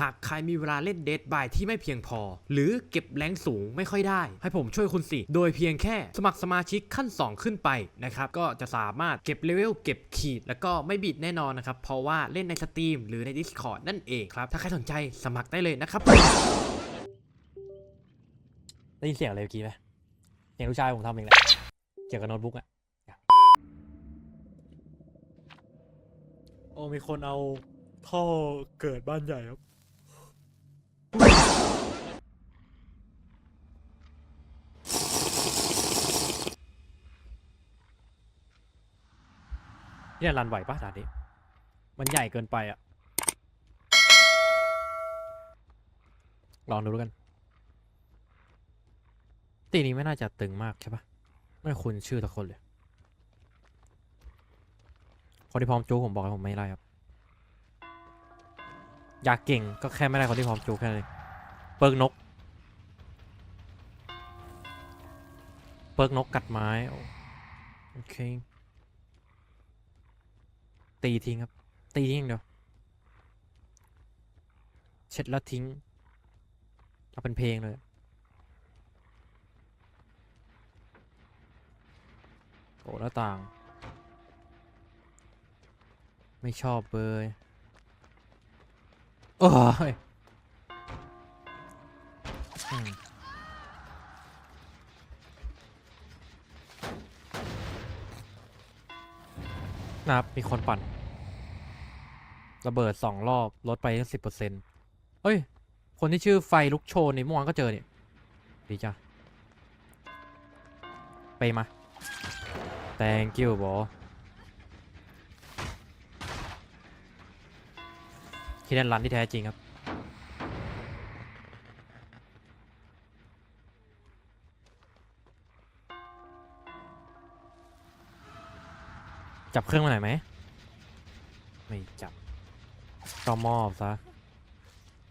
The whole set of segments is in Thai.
หากใครมีเวลาเล่นเด d บายที่ไม่เพียงพอ หรือเก็บแรงสูงไม่ค่อยได้ ให้ผมช่วยคุณสิ โดยเพียงแค่สมัครสมาชิกขั้น 2 ขึ้นไปนะครับ ก็จะสามารถเก็บเลเวลเก็บขีด แล้วก็ไม่บิดแน่นอนนะครับ เพราะว่าเล่นในสตรีมหรือใน Discord นั่นเองครับ ถ้าใครสนใจสมัครได้เลยนะครับ ได้ยินเสียงอะไรเมื่อกี้ไหมเสียงลูกชายผมทำเองแหละเกี่ยวกับโน้ตบุ๊กอะโอ้มีคนเอา ท่อเกิดบ้านใหญ่ครับ เนี่ยรันไหวปะด่านนี้ มันใหญ่เกินไปอะลองดูแล้วกัน ตีนี้ไม่น่าจะตึงมากใช่ปะไม่คุ้นชื่อทุกคนเลย คนที่พร้อมจูผมบอกแล้วผมไม่ไล่ครับ อยากเก่งก็แค่ไม่ได้คนที่พร้อมจูแค่นั้นเปิกนก เปิกนกกัดไม้โอเคตีทิ้งครับ ตีทิ้งอย่างเดียวเช็ดแล้วทิ้งเอาเป็นเพลงเลยโอ้หน้าต่าง ไม่ชอบเลย โอ้ยนะครับมีคนปั่น ระเบิดสองรอบ ลดไปตั้งสิบเปอร์เซ็นต์เฮ้ย คนที่ชื่อไฟลุกโชนนี่เมื่อวานก็เจอเนี่ยดีจ้ะไปมา thank you บอ คิดนันรันที่แท้จริงครับ จับเครื่องมาหน่อยไหม ไม่จับก็มอบซะ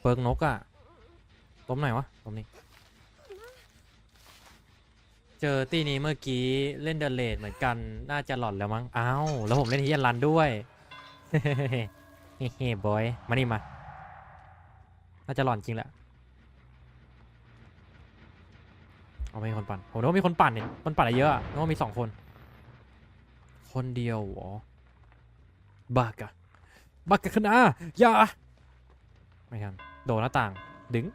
เปิกนกอะต้มไหนวะต้มนี้ เจอตีนี้เมื่อกี้เล่นเดลเลดเหมือนกัน น่าจะหลอนแล้วมั้ง อ้าว แล้วผมเล่นฮิยันรันด้วย เฮ้เฮ้บอย มานี่มา น่าจะหลอนจริงแหละ เอาไม่มีคนปั่น ผมนึกว่ามีคนปั่นเนี่ย คนปั่นอะไรเยอะนึกว่ามีสองคน คนเดียวหรอบากะบากะคณะอย่า ไม่ทันโดดหน้าต่าง ดึง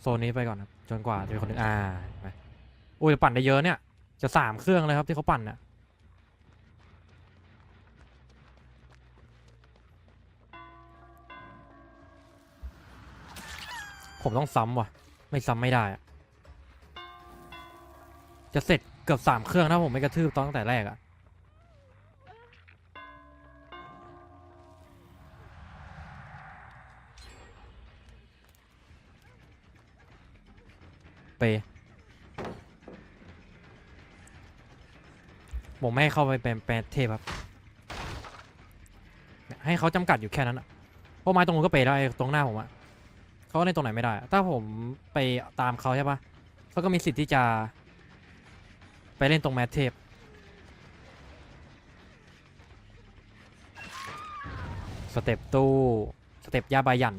โซนนี้ไปก่อนครับ จนกว่าจะมีคนหนึงอ่าไหมอุ้ยปั่นได้เยอะเนี่ย จะสามเครื่องเลยครับที่เขาปั่นเนี่ย ผมต้องซ้ำว่ะ ไม่ซ้ำไม่ได้อะจะเสร็จเกือบสามเครื่องถ้าผมไม่กระทืบตอนตั้งแต่แรกอะเปผมไม่ให้เข้าไปเป็นแปดเทพครับให้เขาจำกัดอยู่แค่นั้นอะเพราะไม้ตรงนู้นก็เปย์ได้ตรงหน้าผมอะ เขาเล่นตรงไหนไม่ได้ ถ้าผมไปตามเขาใช่ปะเขาก็มีสิทธิ์ที่จะ ไปเล่นตรงแมทเทพสเต็ปตู้ สเต็ปยาบายัน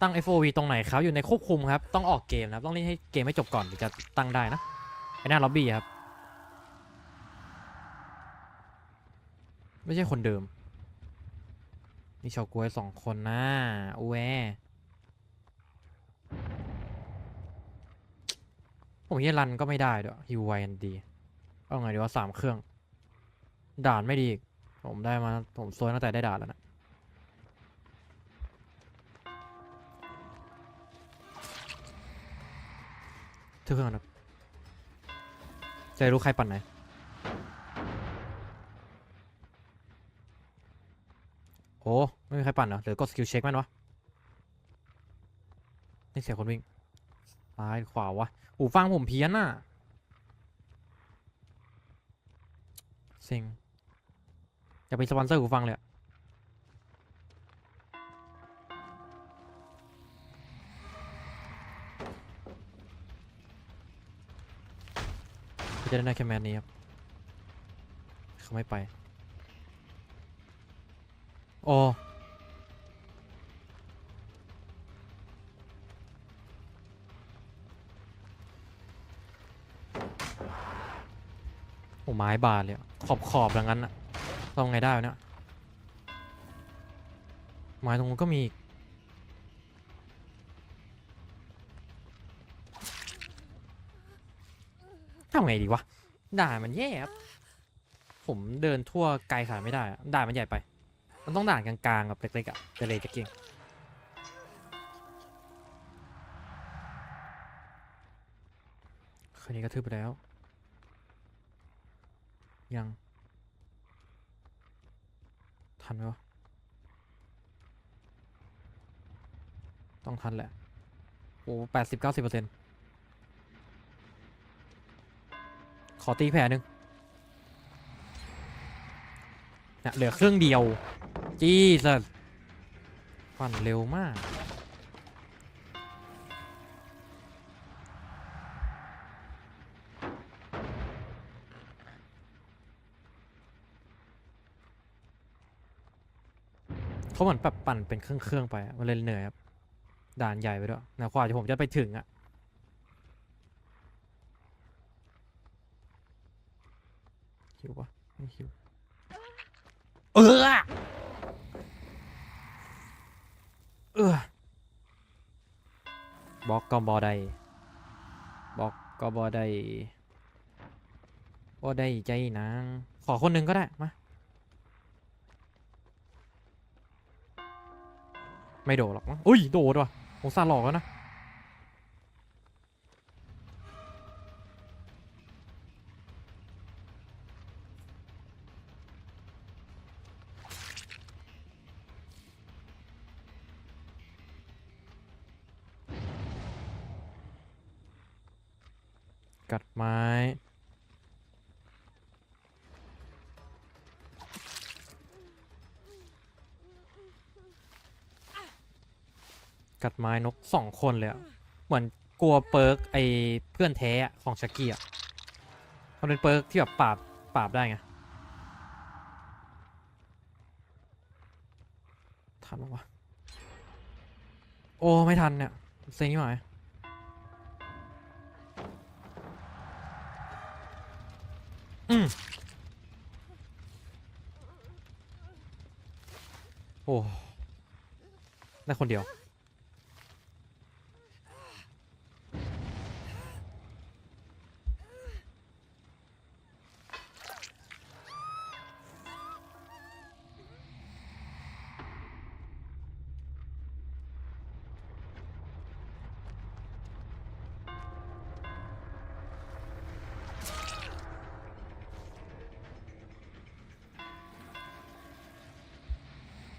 ตั้ง FOV ตรงไหนครับ อยู่ในควบคุมครับ ต้องออกเกมนะครับ ต้องเล่นให้เกมไม่จบก่อนถึงจะตั้งได้นะ ไอหน้าล็อบบี้ครับ ไม่ใช่คนเดิม มีเฉากล้วยสองคนนะอูแวผมเฮียรันก็ไม่ได้ด้วยฮิวไวอันดี เอาไงดีว่าสามเครื่อง ด่านไม่ดีผมได้มา ผมซวยตั้งแต่ได้ด่านแล้วนะทุกเครื่องนะครับจะรู้ใครปั่นไหน โอ้ไม่มีใครปั่นเหรอเดี๋ยวกดสกิลเช็คม่นวะนี่เสียคนวิ่งซ้ายขวาวะหูฟังผมเพี้ยนอะเซ็งอย่าไปสปอนเซอร์หูฟังเลยจะได้ได้แค่แมนนี้ครับ เขาไม่ไป โอ้โอ้ไม้บาดเลยขอบขอบๆอย่างนั้นอะทำไงได้เนี่ยไม้ตรงนู้นก็มีอีกทำไงดีวะด่านมันแย่ครับผมเดินทั่วไกลขนาดไม่ได้ด่านมันใหญ่ไป มันต้องด่านกลางๆกับเล็กๆอะจะเลยจะเก่งคืนนี้ก็ทืบไปแล้ว ยัง ทันไหมวะ ต้องทันแหละ โอ้แปดสิบเก้าสิบเปอร์เซ็นต์ขอตีแผลหนึ่งเนี่ยเหลือเครื่องเดียว จีสัสปั่นเร็วมาก เขาเหมือนแบบปั่นเป็นเครื่องๆไปอะมันเลยเหนื่อยครับด่านใหญ่ไปด้วยนะกว่าจะผมจะไปถึงอะหิวปะไม่หิวเออ เออ บล็อกก็บอได้บล็อกก็บอได้บอได้ใจนางขอคนหนึ่งก็ได้ มา ไม่โดดหรอกมั้งอุ้ย โดดว่ะผมซาห์หลอกแล้วนะ กัดไม้ กัดไม้นกสองคนเลยอะเหมือนกลัวเปิร์กไอเพื่อนแท้ของชักกี้อะมันเป็นเปิร์กที่แบบปราบปราบได้ไงทันปะวะโอ้ ไม่ทันเนี่ยเซ็งยี่หมาย ได้คนเดียว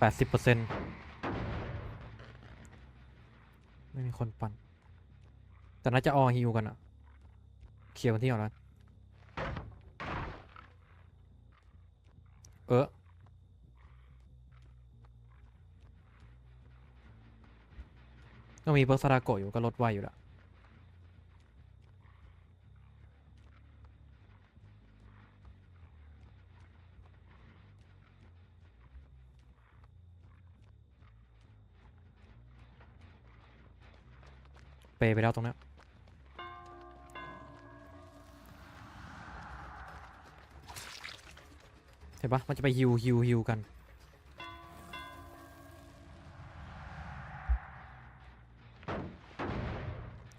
แปดสิบเปอร์เซ็นต์ไม่มี คนปั่น แต่น่าจะออฮิวกันอะเคลียร์วันที่ก่อนแล้วเออต้องมีเบิร์กซาดาโกะอยู่ก็ลดไวอยู่ละ เปไปแล้วตรงนี้เห็นปะมันจะไปฮิวฮิวฮิวกัน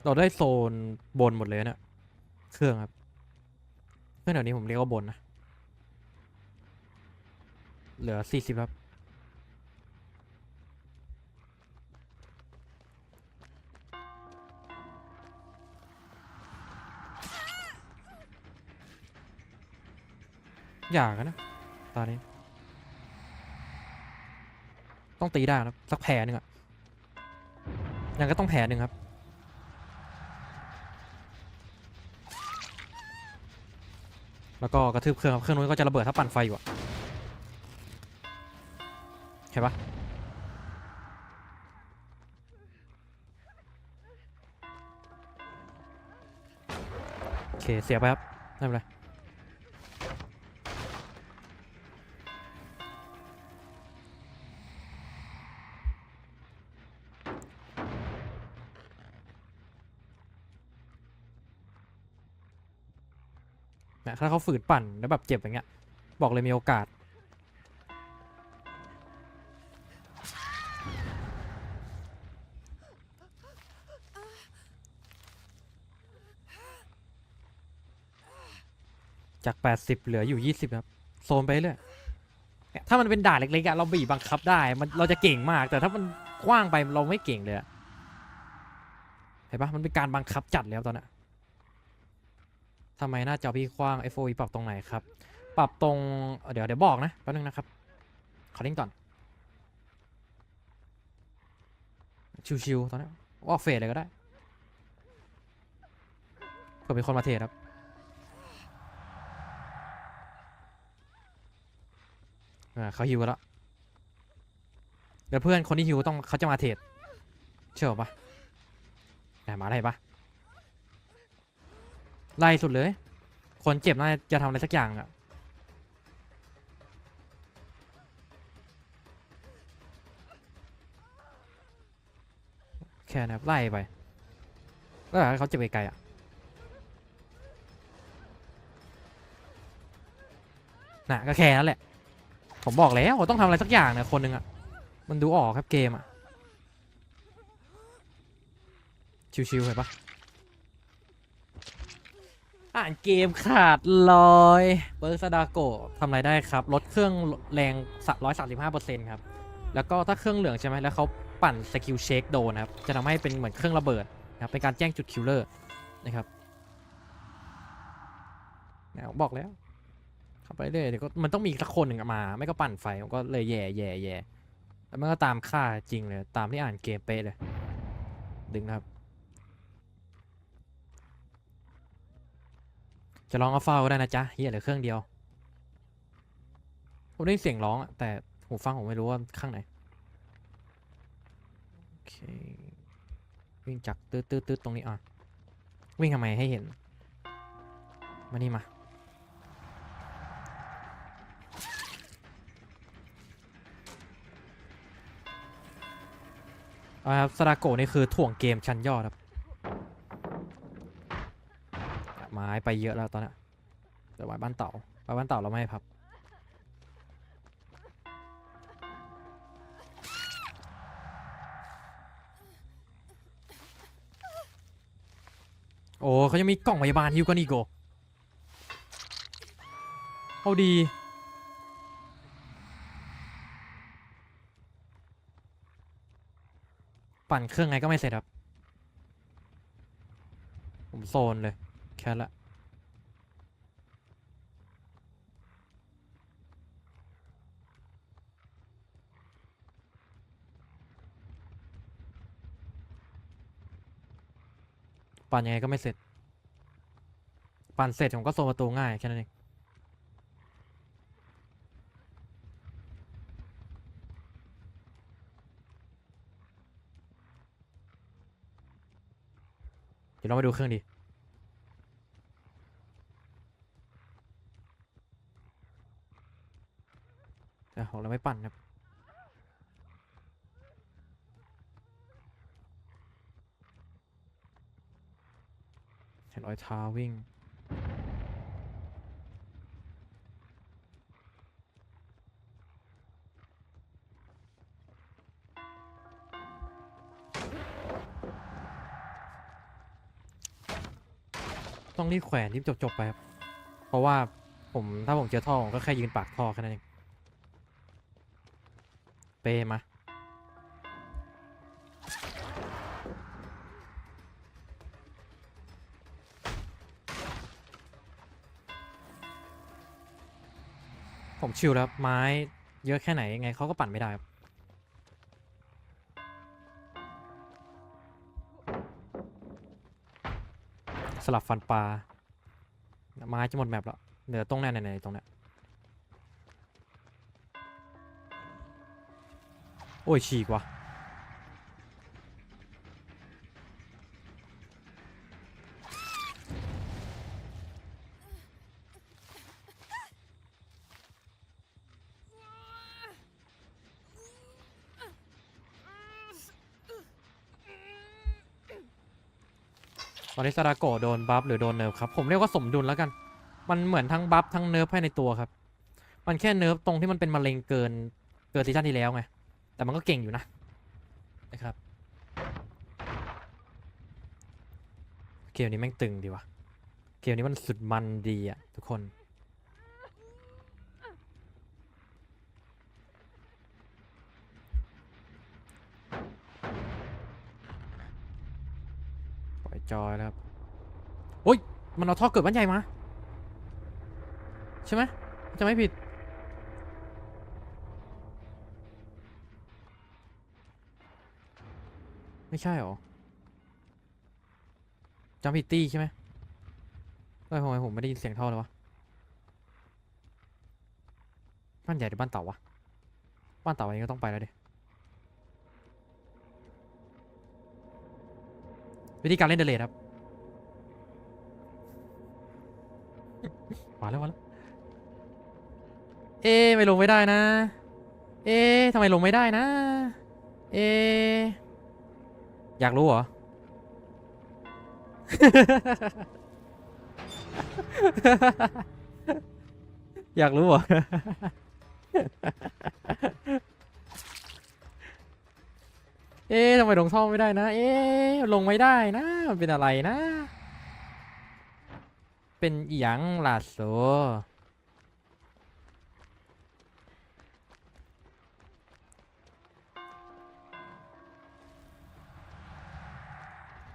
เราได้โซนบนหมดเลยเนี่ยเครื่องครับ เครื่องเดี๋ยวนี้ผมเรียกว่าบนนะ เหลือสี่สิบครับ อยากอะนะ ตอนนี้ ต้องตีได้นะครับสักแผลหนึ่งอะยังก็ต้องแผลหนึ่งครับแล้วก็กระทืบเครื่องครับเครื่องนู้นก็จะระเบิดถ้าปั่นไฟอยู่อะเห็นปะโอเค เสียไปครับไม่เป็นไระถ้าเขาฝืนปั่นแล้วแบบเจ็บอย่างเงี้ย บอกเลยมีโอกาส จาก 80 เหลืออยู่ 20 ครับ โซนไปเรื่อยถ้ามันเป็นด่านเล็กๆอะเราบีบบังคับได้ มันเราจะเก่งมาก แต่ถ้ามันกว้างไปเราไม่เก่งเลยเห็นปะมันเป็นการบังคับจัดแล้วตอนนี้ ทำไมหน้าจอพี่กว้าง FOV ปรับตรงไหนครับ ปรับตรง เดี๋ยวเดี๋ยวบอกนะแป๊บนึงนะครับ ขอลิงก์ก่อน ชิวๆตอนนี้ว่าเฟดเลยก็ได้เผื่อมีคนมาเทรดครับอ่าเขาฮิวแล้วเดี๋ยวเพื่อนคนที่ฮิวต้องเขาจะมาเทรดเชื่อปะไหนมาได้ปะ ไล่สุดเลย คนเจ็บน่าจะทำอะไรสักอย่างอะแค่นะครับไล่ไปก็ให้เขาเจ็บไกลๆอะน่ะก็แค่นั้นแหละ ผมบอกแล้วว่าต้องทำอะไรสักอย่างเนี่ยคนหนึ่งอะมันดูออกครับเกมอะชิวๆเห็นปะ อ่านเกมขาดลอยเบิร์กซาดาโกทำอะไรได้ครับ ลดเครื่องแรงร้อยสามสิบห้าเปอร์เซ็นต์ครับ แล้วก็ถ้าเครื่องเหลืองใช่ไหมแล้วเขาปั่นสกิลเชคโดนะครับ จะทำให้เป็นเหมือนเครื่องระเบิดนะครับเป็นการแจ้งจุดคิลเลอร์นะครับเนี่ยบอกแล้วข้าไปเรื่อยเดี๋ยวก็มันต้องมีสักคนหนึ่งมา ไม่ก็ปั่นไฟก็เลยแย่แย่แย่แล้วมันก็ตามค่าจริงเลย ตามที่อ่านเกมเป๊ะเลย ดึงครับ จะลองเอาเฝ้าก็ได้นะจ๊ะเฮียเหลือเครื่องเดียว ผมได้ยินเสียงร้องอะแต่หูฟังผมไม่รู้ว่าข้างไหน โอเค วิ่งจากตืดตืดตืดตรงนี้อะ วิ่งทำไมให้เห็น มานี่มา เอาละครับสราโกะนี่คือถ่วงเกมชั้นยอดครับ ไม้ไปเยอะแล้วตอนนี้เดี๋ยวไว้บ้านเต่าไว้บ้านเต่าเราไม่ให้พับโอ้เขายังมีกล่องพยาบาลฮิวกันอีกโกเอาดี ปั่นเครื่องไงก็ไม่เสร็จครับ ผมโซนเลย แค่ละปั่นยังไงก็ไม่เสร็จ ปั่นเสร็จผมก็โซประตูง่ายแค่นั้นเองเดี๋ยวเราไปดูเครื่องดี แต่ของเราไม่ปั่นครับเห็นรอยเท้าวิ่งต้องรีบแขวนรีบจบๆไปครับ เพราะว่าผมถ้าผมเจอท่อผมก็แค่ยืนปากท่อแค่นั้นเอง เปมา ผมชิลแล้ว ไม้เยอะแค่ไหนยังไงเขาก็ปั่นไม่ได้ครับสลับฟันปลาไม้จะหมดแมปแล้ว เหลือตรงนั้นไหนๆตรงเนี้ย โอ้ยฉีกว่ะตอนนี้ซาดาโกโดนบัฟหรือโดนเนิร์ฟครับ ผมเรียกว่าสมดุลแล้วกัน มันเหมือนทั้งบัฟทั้งเนิร์ฟภายในตัวครับ มันแค่เนิร์ฟตรงที่มันเป็นมะเร็งเกินเกินซีซั่นที่แล้วไง แต่มันก็เก่งอยู่นะนะครับเกมนี้แม่งตึงดีวะเกมนี้มันสุดมันดีอะทุกคนปล่อยจอยแล้วครับโอ้ยมันเอาท่อเกิดบ้านใหญ่มา ใช่ไหมจะไม่ผิด ไม่ใช่หรอจำผิดตี้ใช่ไหมเอ้ยทำไมผมไม่ได้ยินเสียงท่อเลยวะ บ้านใหญ่หรือบ้านเต่าวะ บ้านเต่าอันนี้ก็ต้องไปแล้วดิ วิธีการเล่นเดเลดครับ มาแล้วมาแล้ว เอ๊ะไม่ลงไม่ได้นะ เอ๊ะทำไมลงไม่ได้นะ เอ๊ะ อยากรู้เหรอ อยากรู้เหรอ เอ๊ะทำไมลงท่อไม่ได้นะ เอ๊ะลงไม่ได้นะ มันเป็นอะไรนะ เป็นอหยังล่ะโซ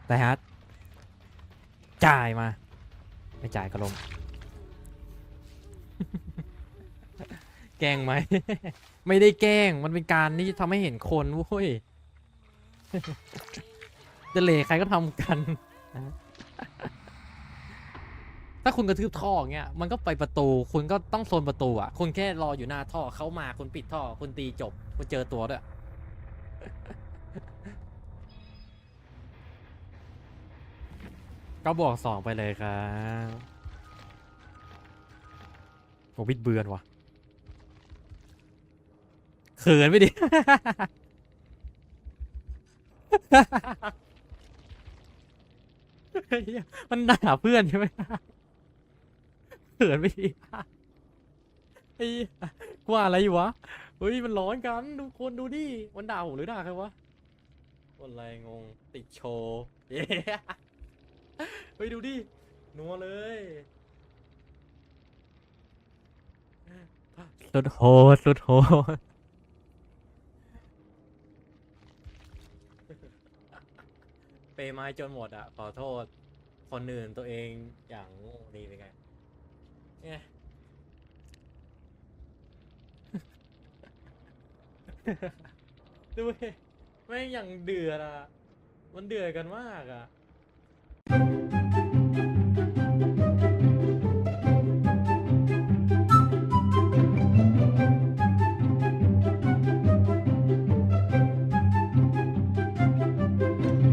ได้ฮัทจ่ายมา ไม่จ่ายก็ลงแกล้งไหม ไม่ได้แกล้ง มันเป็นการที่ทำให้เห็นคนเว้ย จะเหลใครก็ทำกัน ถ้าคุณกระทืบท่ออย่างเงี้ย มันก็ไปประตู คุณก็ต้องโซนประตูอะ คุณแค่รออยู่หน้าท่อ เขามา คุณปิดท่อ คุณตีจบ คุณเจอตัวด้วย ก็บอกสองไปเลยครับโอ้บิดเบือนวะเขินไปดิเหี้ยมันด่าเพื่อนใช่ไหมเขินไปดิไอ้เหี้ยกว่าอะไรอยู่วะ เฮ้ยมันร้อนกันดูคนดูดิมันด่าผมหรือด่าใครวะอะไรงง ติดโชว์ เย้เฮ้ยดูดินัวเลยสุดโหดสุดโหดเปย์ไม้จนหมดอะ ขอโทษ คนอื่นตัวเองอย่างโง่นี่เป็นไงเนี่ยดูเว้ยแม่งอย่างเดือดอะ มันเดือดกันมากอะ